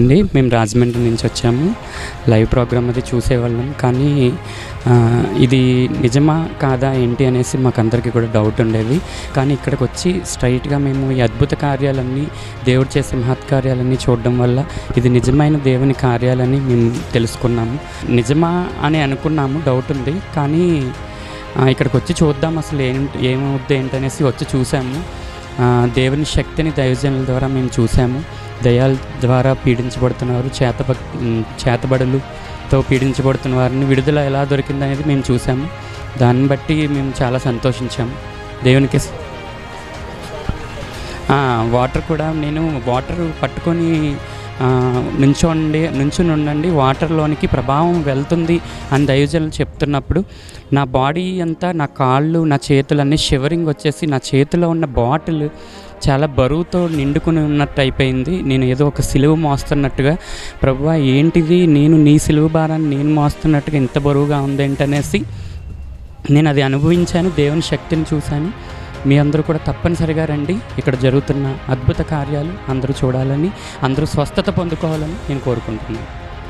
అండి. మేము రాజమండ్రి నుంచి వచ్చాము. లైవ్ ప్రోగ్రామ్ అది చూసేవాళ్ళం. కానీ ఇది నిజమా కాదా ఏంటి అనేసి మాకు అందరికీ కూడా డౌట్ ఉండేది. కానీ ఇక్కడికి వచ్చి స్ట్రైట్గా మేము ఈ అద్భుత కార్యాలన్నీ దేవుడు చేసే మహత్కార్యాలన్నీ చూడడం వల్ల ఇది నిజమైన దేవుని కార్యాలని మేము తెలుసుకున్నాము. నిజమా అని అనుకున్నాము డౌట్ ఉంది. కానీ ఇక్కడికి వచ్చి చూద్దాం అసలు ఏం ఏమవుద్ది ఏంటనేసి వచ్చి చూసాము. దేవుని శక్తిని దైవజనుల ద్వారా మేము చూసాము దయాల ద్వారా పీడించబడుతున్నారు. చేత చేతబడులతో పీడించబడుతున్న వారిని విడుదల ఎలా దొరికిందనేది మేము చూసాము దాన్ని బట్టి మేము చాలా సంతోషించాము. దేవునికి వాటర్ కూడా నేను వాటర్ పట్టుకొని నుంచోండి నుంచుని ఉండండి వాటర్లోనికి ప్రభావం వెళ్తుంది అని దైవజనులు చెప్తున్నప్పుడు నా బాడీ అంతా నా కాళ్ళు నా చేతులన్నీ షివరింగ్ వచ్చేసి నా చేతిలో ఉన్న బాటిల్ చాలా బరువుతో నిండుకుని ఉన్నట్టు అయిపోయింది. నేను ఏదో ఒక సిలువు మోస్తున్నట్టుగా ప్రభు ఏంటిది? నేను నీ సిలువ భారాన్ని నేను మోస్తున్నట్టుగా ఇంత బరువుగా ఉందేంటనేసి నేను అది అనుభవించాను దేవుని శక్తిని చూశాను. మీ అందరూ కూడా తప్పనిసరిగా రండి. ఇక్కడ జరుగుతున్న అద్భుత కార్యాలు అందరూ చూడాలని అందరూ స్వస్థత పొందుకోవాలని నేను కోరుకుంటున్నాను.